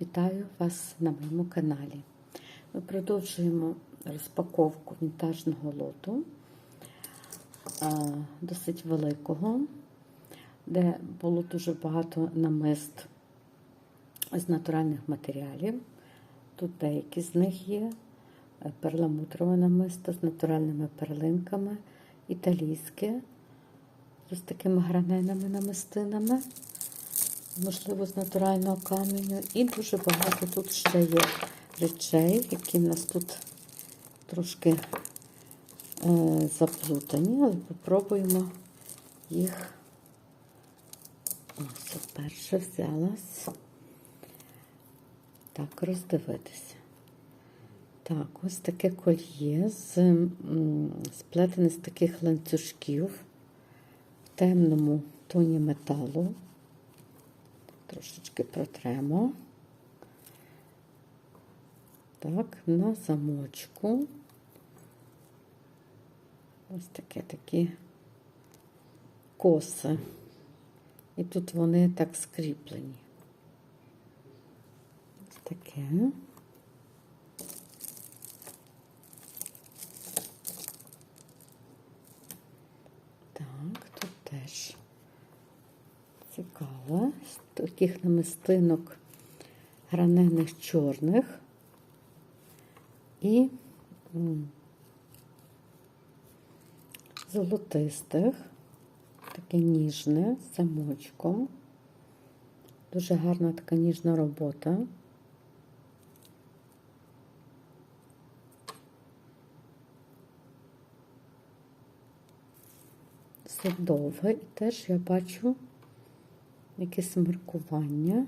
Вітаю вас на моєму каналі. Ми продовжуємо розпаковку вінтажного лоту, досить великого, де було дуже багато намист з натуральних матеріалів. Тут деякі з них є е, перламутрове намисто з натуральними перлинками, італійське з такими граненими намистинами можливо, з натурального каменю. І дуже багато тут ще є речей, які в нас тут трошки е, заплутані, але попробуємо їх. Ось, перше взялась. Так, роздивитися. Так, ось таке кольє з сплетене з таких ланцюжків в темному тоні металу. Трошечки протремо. Так, на замочку. Ось таке такі коси. І тут вони так скріплені. Ось таке. Так, тут теж цікаво. З таких намистинок гранених чорних і золотистих, таке ніжне з замочком. Дуже гарна така ніжна робота. Все довге і теж я бачу якесь маркування.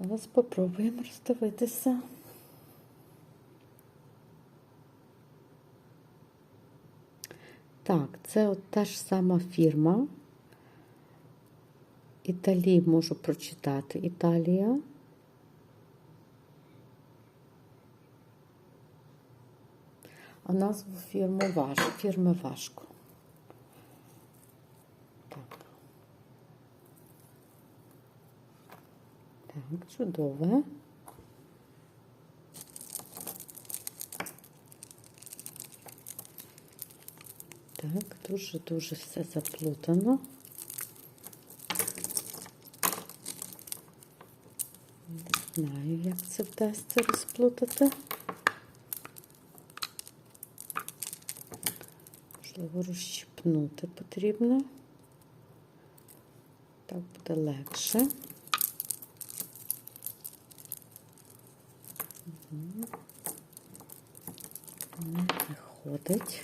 Але спробуємо роздивитися. Так, це от та ж сама фірма. Італії можу прочитати. Італія. А назву фірми важ... фірми важко. Так, чудове. Так, дуже-дуже все заплутано. Не знаю, як це вдасться розплутати. Можливо, розщипнути потрібно. Так буде легше. Не виходить.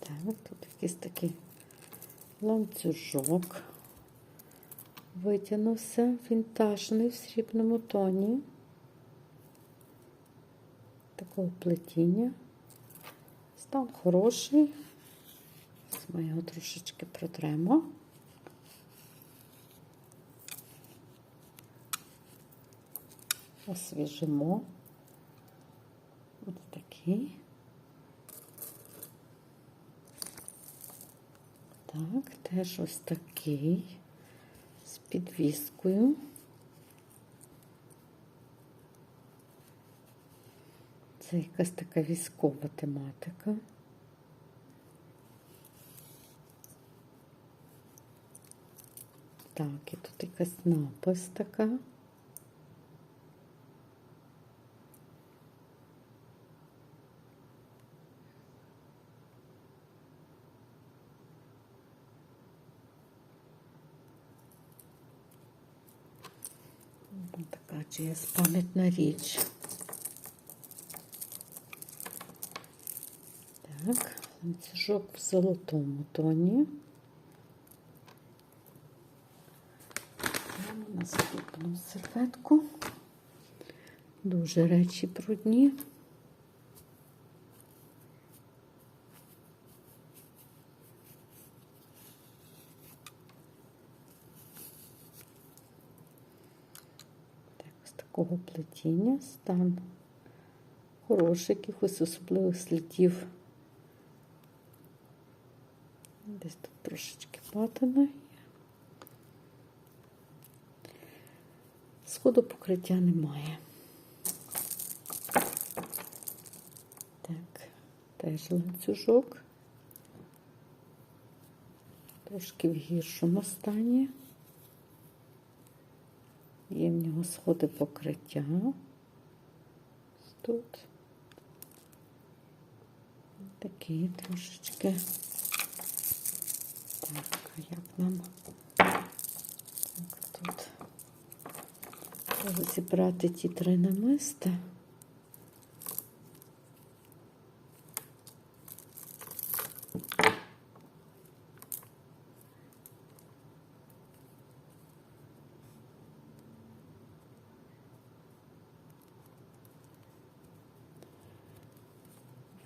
Так, тут якийсь такий ланцюжок витягнувся вінтажний в срібному тоні. Такого плетіння. Стан хороший. Ми його трошечки протремо. Освіжимо. Ось такий. Так, теж ось такий з підвіскою. Це якась така військова тематика. Так, і тут якась напис така. Така чиясь пам'ятна річ. Так, ланцюжок в золотому тоні. Наступну серветку. Дуже речі брудні. такого плетіння, стан хороший, якихось особливих слідів. Десь тут трошечки патина є. Сходу покриття немає. Так, теж ланцюжок. Трошки в гіршому стані. Є в нього сходи покриття. Тут. Такий трошечки. Так, як нам так, тут розібрати ті три намиста?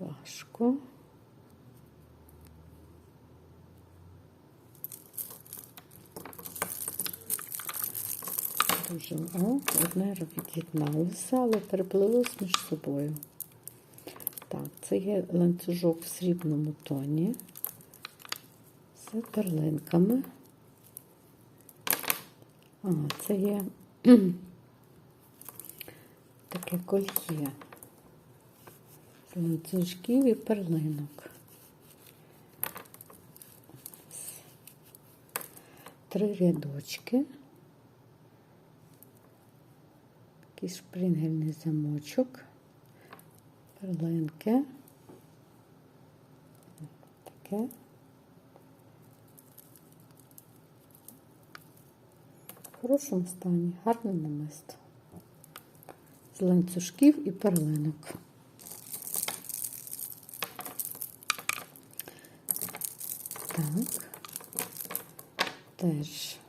Важко. Дуже о, одне від'єдналося, але переплилось між собою. Так, це є ланцюжок в срібному тоні з перлинками. А, це є таке кольє з ланцюжків і перлинок. Три рядочки. Такий шпрингельний замочок, перлинки. Таке. В хорошому стані, гарне намисто. З ланцюжків і перлинок. Так, теж.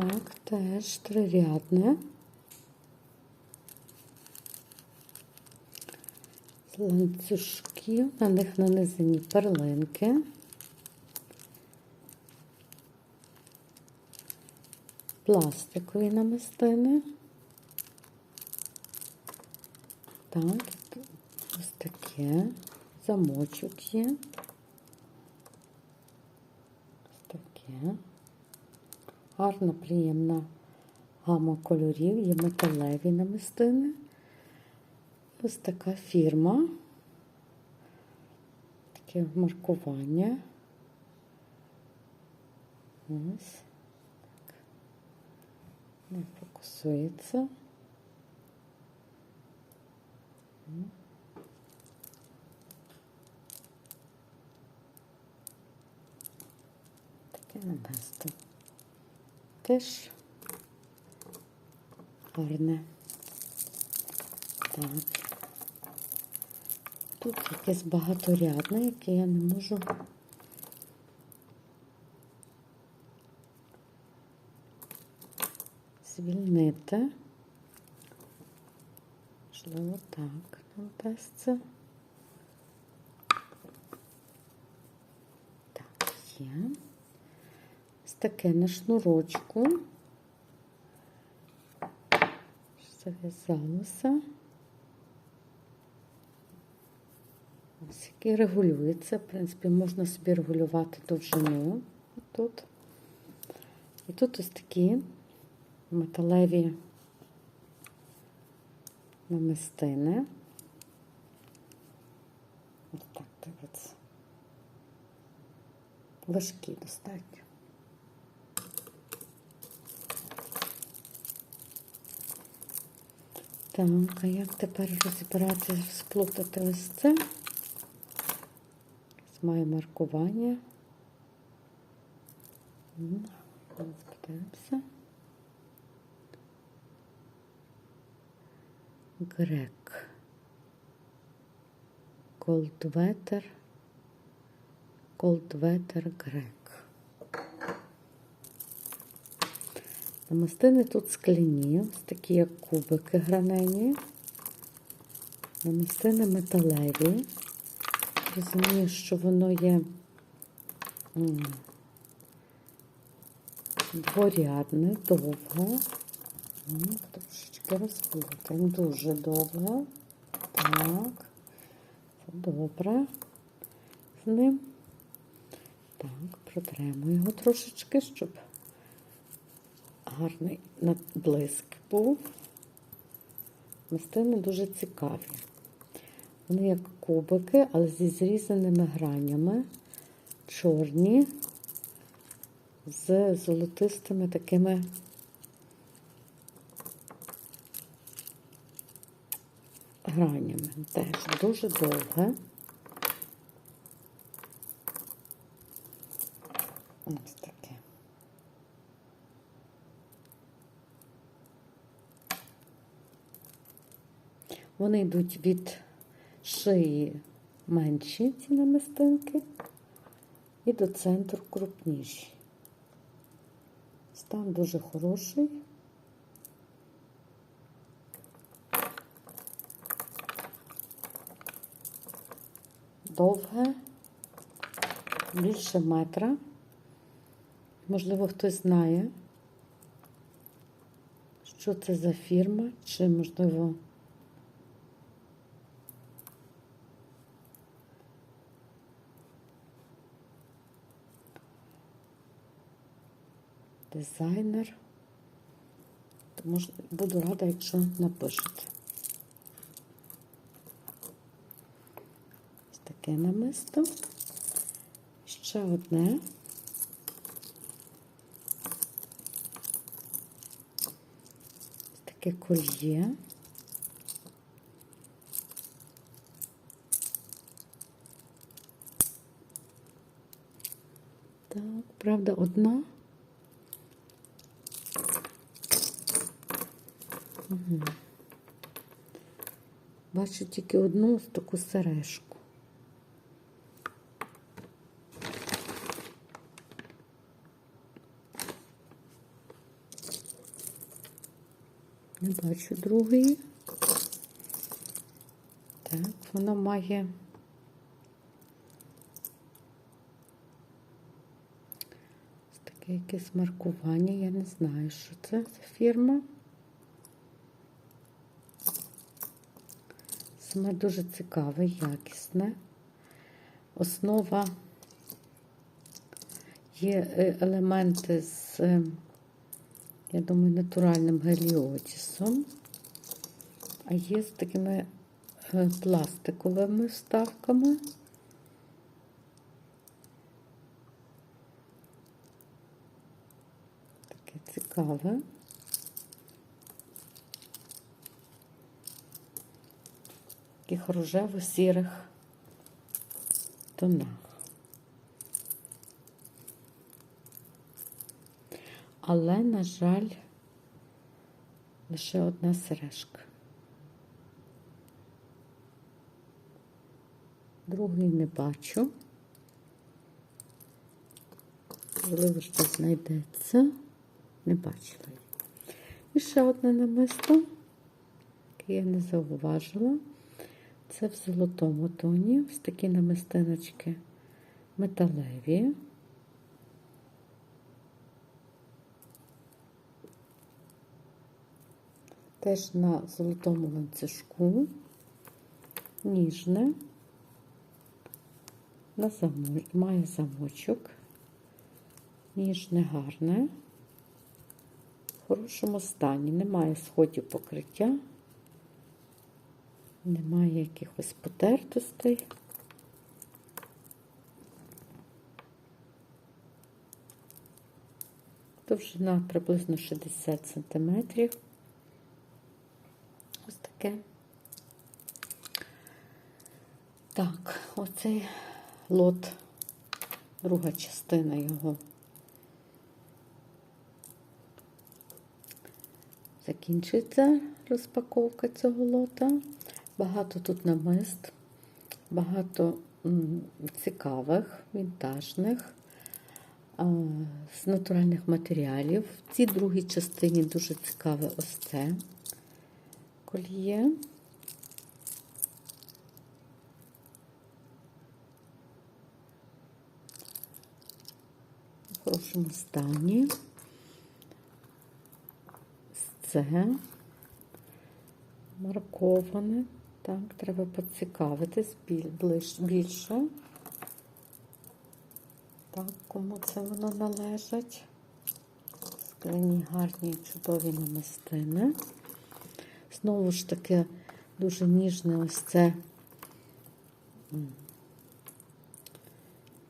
Так, теж трирядне. З ланцюжків, на них нанизані перлинки. Пластикові намистини. Так, ось таке. Замочок є. Ось таке. Гарна, приємна гама кольорів, є металеві намистини. Ось така фірма. Таке маркування. Ось. Так. Не фокусується. Таке намисто. Теж гарне. Так. Тут якесь багаторядне, яке я не можу звільнити. Можливо, так нам дасться. Так, є. Таке на шнурочку. Зав'язалося. Ось який регулюється. В принципі, можна собі регулювати довжину тут. І тут ось такі металеві намистини. Ось так дивиться. Важкі достатньо. Так, а як тепер розібрати, сплутати ось це? Має маркування. Подивимося. Грек. Голдветер. Голдветер Грек. Намистини тут скляні, ось такі як кубики гранені. Намистини металеві. Розумію, що воно є дворядне, довго. Трошечки розплутаємо. Дуже довго. Так. Добре з ним. Так, протремо його трошечки, щоб гарний блиск був. Мастини дуже цікаві. Вони як кубики, але зі зрізаними гранями, чорні, з золотистими такими гранями. Теж дуже довге. Ось таке. Вони йдуть від шиї менші ці намистинки і до центру крупніші. Стан дуже хороший. Довге, більше метра. Можливо, хтось знає, що це за фірма, чи, можливо, дизайнер. Тому буду рада, якщо напишете. Ось таке намисто. Ще одне. Ось Таке кольє. Так, правда, одна. Угу. Бачу тільки одну ось таку сережку. Не бачу другої. Так, вона має таке якесь маркування. Я не знаю, що це за фірма. Саме дуже цікаве, якісне. Основа є е, елементи з, е, я думаю, натуральним геліотісом, а є з такими е, пластиковими вставками. Таке цікаве. Таких рожево-сірих тонах. Але, на жаль, лише одна сережка. Другий не бачу. Можливо, що знайдеться. Не бачила. І ще одне намисто, яке я не зауважила. Це в золотому тоні, ось такі намистиночки металеві. Теж на золотому ланцюжку, ніжне, на замоч... має замочок, ніжне, гарне, в хорошому стані, немає сходів покриття немає якихось потертостей. Довжина приблизно 60 см. Ось таке. Так, оцей лот, друга частина його. Закінчиться розпаковка цього лота. Багато тут намист, багато цікавих, вінтажних, з натуральних матеріалів. В цій другій частині дуже цікаве ось це кольє. В хорошому стані. це марковане. Так, треба поцікавитись більше. Так, кому це воно належить. Скляні гарні чудові намистини. Знову ж таки, дуже ніжне ось це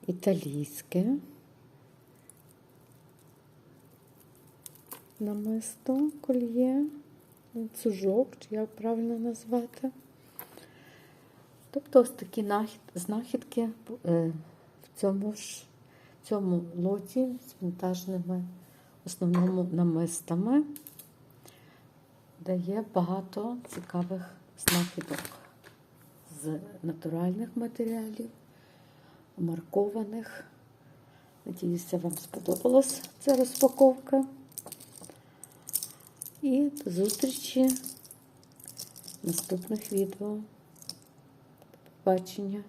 італійське намисто кольє, ланцюжок, чи як правильно назвати. Тобто ось такі знахідки е, в цьому ж в цьому лоті з вінтажними основному намистами, де є багато цікавих знахідок з натуральних матеріалів, маркованих. Надіюся, вам сподобалась ця розпаковка. І до зустрічі в наступних відео. До побачення!